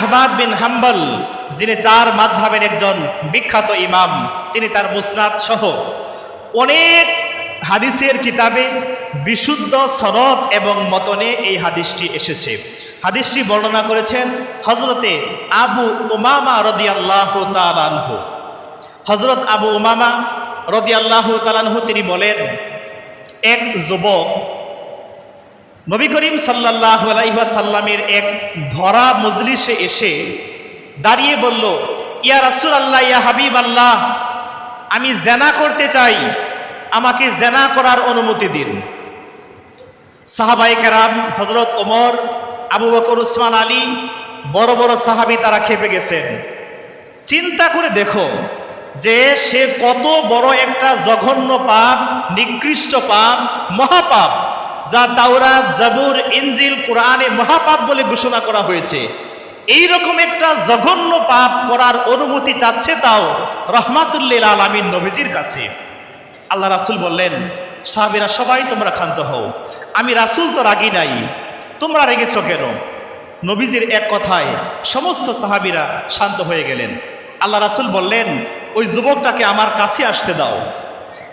আহমাদ বিন হাম্বল, যিনি চার মাঝহাবের একজন বিখ্যাত ইমাম, তিনি তার মুসনাদ সহ অনেক হাদিসের কিতাবে বিশুদ্ধ সনদ এবং মতনে এই হাদিসটি এসেছে। হাদিসটি বর্ণনা করেছেন হজরতে আবু উমামা রদিয়াল্লাহ তালানহু হজরত আবু উমামা রদিয়াল্লাহ তালানহু তিনি বলেন, এক যুবক নবী করিম সাল্লাহ সাল্লামের এক ভরা মজলিসে এসে দাঁড়িয়ে বলল, ইয়া রাসুল আল্লাহ ইয়া হাবিব আল্লাহ আমি জেনা করতে চাই, আমাকে জেনা করার অনুমতি দিন। সাহাবাই কেরাম হজরত ওমর, আবু বকর, উসমান, আলী বড় বড় সাহাবি তারা খেপে গেছেন। চিন্তা করে দেখো যে সে কত বড় একটা জঘন্য পাপ, নিকৃষ্ট পাপ, মহাপাপ। যা তাওরাত, জাবুর, ইনজিল, কোরআনে মহাপাপ বলে ঘোষণা করা হয়েছে। এই রকম একটা জঘন্য পাপ করার অনুমতি চাচ্ছে তাও রহমাতুল্লিল আলমিন নবীজির কাছে। আল্লাহ রাসুল বললেন, সাহাবিরা সবাই তোমরা ক্ষান্ত হও। আমি রাসুল তো রাগি নাই। তোমরা রেগেছ কেন? নবীজির এক কথায় সমস্ত সাহাবিরা শান্ত হয়ে গেলেন। আল্লাহ রাসুল বললেন, ওই যুবকটাকে আমার কাছে আসতে দাও।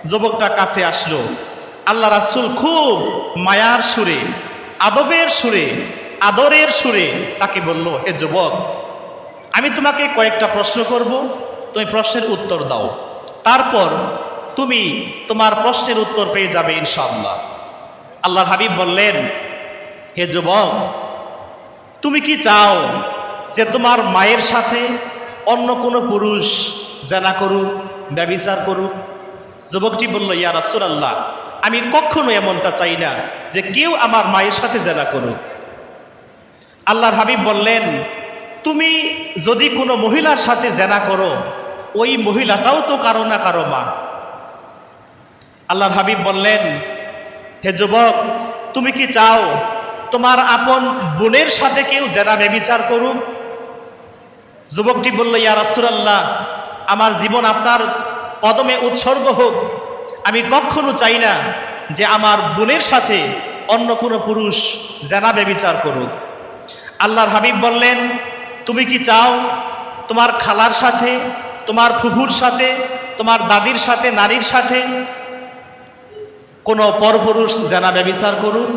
যুবকটা কাছে আসলো। আল্লাহ রাসুল খুব মায়ার সুরে, আদবের সুরে, আদরের সুরে তাকে বলল হে যুবক, আমি তোমাকে কয়েকটা প্রশ্ন করব। তুমি প্রশ্নের উত্তর দাও। তারপর তুমি তোমার প্রশ্নের উত্তর পেয়ে যাবে ইনশাআল্লাহ। আল্লাহর হাবিব বললেন, হে যুবক, তুমি কি চাও যে তোমার মায়ের সাথে অন্য কোনো পুরুষ জেনা করুক, ব্যবিচার করুক? যুবকটি বলল, ইয়া রাসূলুল্লাহ আমি কখনো এমনটা চাই না যে কেউ আমার মায়ের সাথে জেনা করুক। আল্লাহর হাবিব বললেন, তুমি যদি কোনো মহিলার সাথে জেনা করো, ওই মহিলাটাও তো কারও না কারও মা। আল্লাহর হাবিব বললেন, হে যুবক, তুমি কি চাও তোমার আপন বোনের সাথে কেউ জেনা ব্যবিচার করুক? যুবকটি বলল, ইয়া রাসূলুল্লাহ, আমার জীবন আপনার কদমে উৎসর্গ হোক। আমি কখনো চাই না যে আমার বোনের সাথে অন্য কোনো পুরুষ জেনা ব্যবিচার করুক। আল্লাহর হাবিব বললেন, তুমি কি চাও তোমার খালার সাথে, তোমার ফুফুর সাথে, তোমার দাদির সাথে নারীর সাথে কোনো পরপুরুষ জানা ব্যবিচার করুন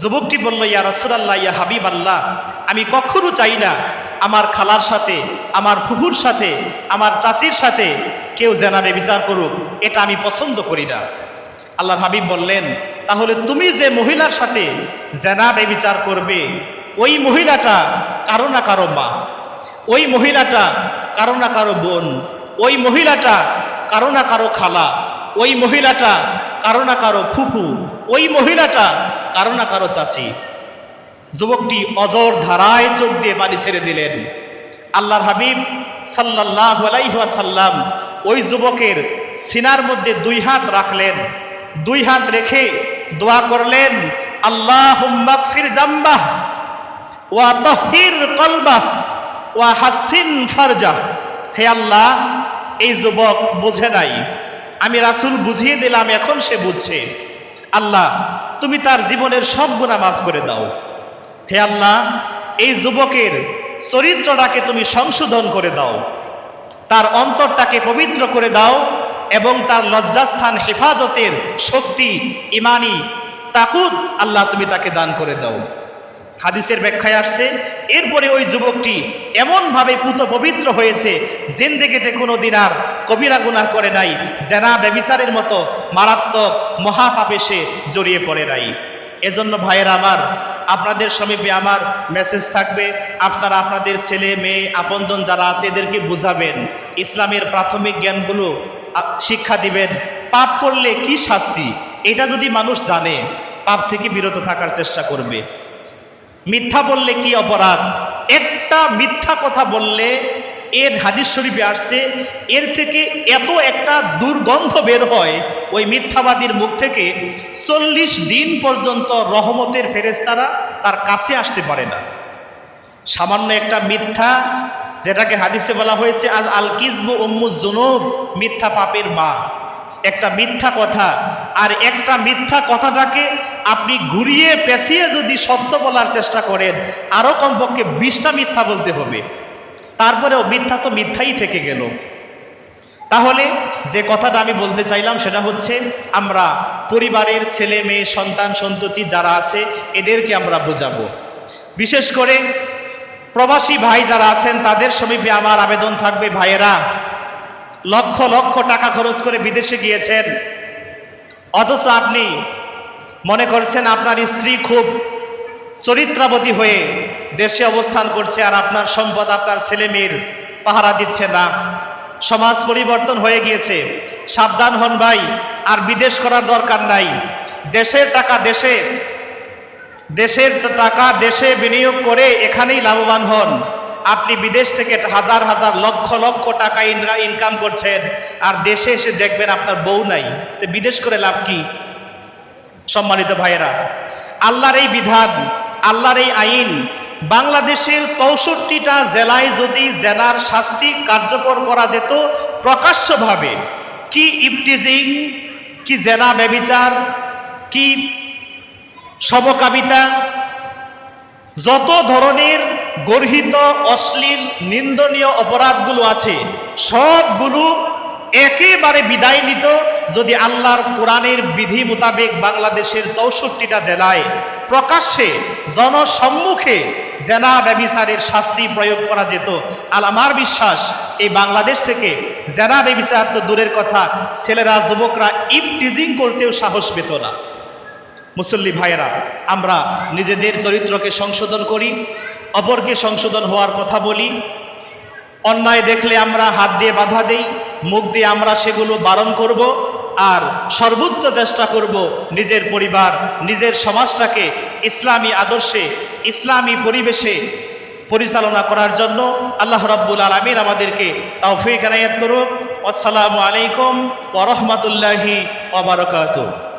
যুবকটি বলল, ইয়া রাসূলুল্লাহ, ইয়া হাবিব আল্লাহ, আমি কখনো চাই না আমার খালার সাথে, আমার ফুফুর সাথে, আমার চাচির সাথে কেউ জেনা ব্যবিচার করুক, এটা আমি পছন্দ করি না। আল্লাহর হাবিব বললেন, তাহলে তুমি যে মহিলার সাথে জেনা ব্যবিচার করবে, ওই মহিলাটা কারও না কারও মা, ওই মহিলাটা কারও না কারও বোন, ওই মহিলাটা কারও না কারও খালা, ওই মহিলাটা কারও না কারও ফুফু, ওই মহিলাটা কারও না কারও চাচি। যুবকটি অজর ধারায় চোখ দিয়ে পানি ছেড়ে দিলেন। আল্লাহর হাবিব সাল্লাহ সাল্লাম ওই যুবকের সিনার মধ্যে দুই হাত রাখলেন, দুই হাত রেখে দোয়া করলেন আল্লাহ ফির জাম্বাহ ওয়া তহির কলবাহ ওয়া হাসিন ফারজা হে আল্লাহ, এই যুবক বুঝে নাই। আমি রাসুল বুঝিয়ে দিলাম, এখন সে বুঝছে। আল্লাহ, তুমি তার জীবনের সব গুণা মাফ করে দাও। হে আল্লাহ, এই যুবকের চরিত্রটাকে তুমি সংশোধন করে দাও। তার অন্তরটাকে পবিত্র করে দাও এবং তার লজ্জাস্থান, হেফাজতের শক্তি, ইমানি তাকুদ আল্লাহ তুমি তাকে দান করে দাও। হাদিসের ব্যাখ্যায় আসছে, এরপরে ওই যুবকটি এমনভাবে পুত পবিত্র হয়েছে, জিন্দেগিতে কোনো দিন আর কবিরা গুনাহ করে নাই, জেনা ব্যবিচারের মতো মারাত্মক মহাপাপে সে জড়িয়ে পড়ে নাই। এজন্য ভাইয়ের আমার আপনাদের সমীপে আমার মেসেজ থাকবে। আপনারা আপনাদের ছেলে, মেয়ে, আপনজন যারা আছে, এদেরকে বুঝাবেন। ইসলামের প্রাথমিক জ্ঞানগুলো শিক্ষা দিবেন। পাপ করলে কি শাস্তি? এটা যদি মানুষ জানে, পাপ থেকে বিরত থাকার চেষ্টা করবে। মিথ্যা বললে কি অপরাধ? একটা মিথ্যা কথা বললে এর হাদিস শরীফে আসছে, এর থেকে এত একটা দুর্গন্ধ বের হয় ওই মিথ্যাবাদীর মুখ থেকে, চল্লিশ দিন পর্যন্ত রহমতের ফেরেস্তারা তার কাছে আসতে পারে না। সামান্য একটা মিথ্যা, যেটাকে হাদিসে বলা হয়েছে, আজ আল কিসবু উম্মুজ মিথ্যা পাপের মা। একটা মিথ্যা কথা, আর একটা মিথ্যা কথাটাকে আপনি ঘুরিয়ে পেঁচিয়ে যদি সত্য বলার চেষ্টা করেন আরও কমপক্ষে বিশটা মিথ্যা বলতে হবে। তারপরেও মিথ্যা তো মিথ্যাই থেকে গেল। তাহলে যে কথাটা আমি বলতে চাইলাম সেটা হচ্ছে, আমরা পরিবারের ছেলে মেয়ে, সন্তান, সন্ততি যারা আছে, এদেরকে আমরা বোঝাবো। বিশেষ করে প্রবাসী ভাই যারা আছেন, তাদের সমীপে আমার আবেদন থাকবে, ভাইয়েরা, লক্ষ লক্ষ টাকা খরচ করে বিদেশে গিয়েছেন। অথচ আপনি মনে করছেন আপনার স্ত্রী খুব চরিত্রাবতী হয়ে দেশে অবস্থান করছে আর আপনার সম্পদ আপনার ছেলে মেয়ের পাহারা দিচ্ছে না। সমাজ পরিবর্তন হয়ে গিয়েছে। সাবধান হন ভাই, আর বিদেশ করার দরকার নাই। দেশের টাকা দেশে, দেশের টাকা দেশে বিনিয়োগ করে এখানেই লাভবান হন। আপনি বিদেশ থেকে হাজার হাজার লক্ষ লক্ষ টাকা ইনকা- ইনকাম করছেন আর দেশে এসে দেখবেন আপনার বউ নাই। তো বিদেশ করে লাভ কি? সম্মানিত ভাইয়েরা, আল্লাহর এই বিধান আল্লাহর এই আইন, বাংলাদেশের চৌষট্টিটা জেলায় যদি জেনার শাস্তি কার্যকর করা যেত প্রকাশ্যভাবে, কি ইপটিজিং কি জেনা ব্যবিচার কি সমকামিতা, যত ধরনের গর্হিত, অশ্লীল, নিন্দনীয় অপরাধগুলো আছে, সবগুলো একেবারে বিদায় নিত যদি আল্লাহর কোরআনের বিধি মোতাবেক বাংলাদেশের চৌষট্টিটা জেলায় প্রকাশ্যে, জনসম্মুখে জেনা ব্যবিচারের শাস্তি প্রয়োগ করা যেত। আর আমার বিশ্বাস, এই বাংলাদেশ থেকে জেনা ব্যবিচার তো দূরের কথা, ছেলেরা, যুবকরা ইপটিজিং করতেও সাহস পেত না। মুসল্লি ভাইয়েরা, আমরা নিজেদের চরিত্রকে সংশোধন করি, অপরকে সংশোধন হওয়ার কথা বলি। অন্যায় দেখলে আমরা হাত দিয়ে বাধা দেই, মুখ দিয়ে আমরা সেগুলো বারণ করব। আর সর্বোচ্চ চেষ্টা করব নিজের পরিবার, নিজের সমাজটাকে ইসলামী আদর্শে, ইসলামী পরিবেশে পরিচালনা করার জন্য আল্লাহ রব্বুল আলমিন আমাদেরকে তৌফিক আনায়াত করুক। আসসালামু আলাইকুম ওরহমতুল্লাহি ওবরকাতুহ